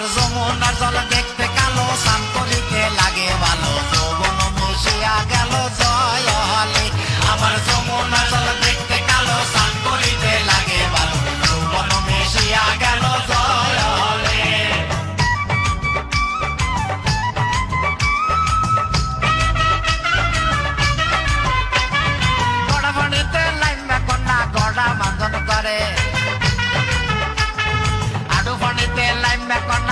আমার যমুনার জল দেখতে কালো লাগে ভালো। যৌবন মিশিয়া গেল জয় হলে আমার যমুনার জল দেখতে কালো লাগে ভালো। যৌবন মিশিয়া গেল করে। আডু লাইন কন্যা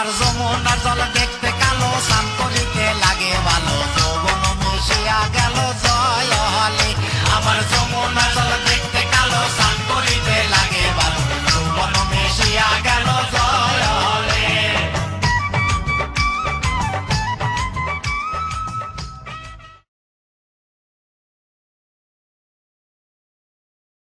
আমার যমুনা জল দেখতে কালো শান্ত করিতে লাগে ভালো। যৌবন মিশিয়া গেল জয় হলে আমার যমুনা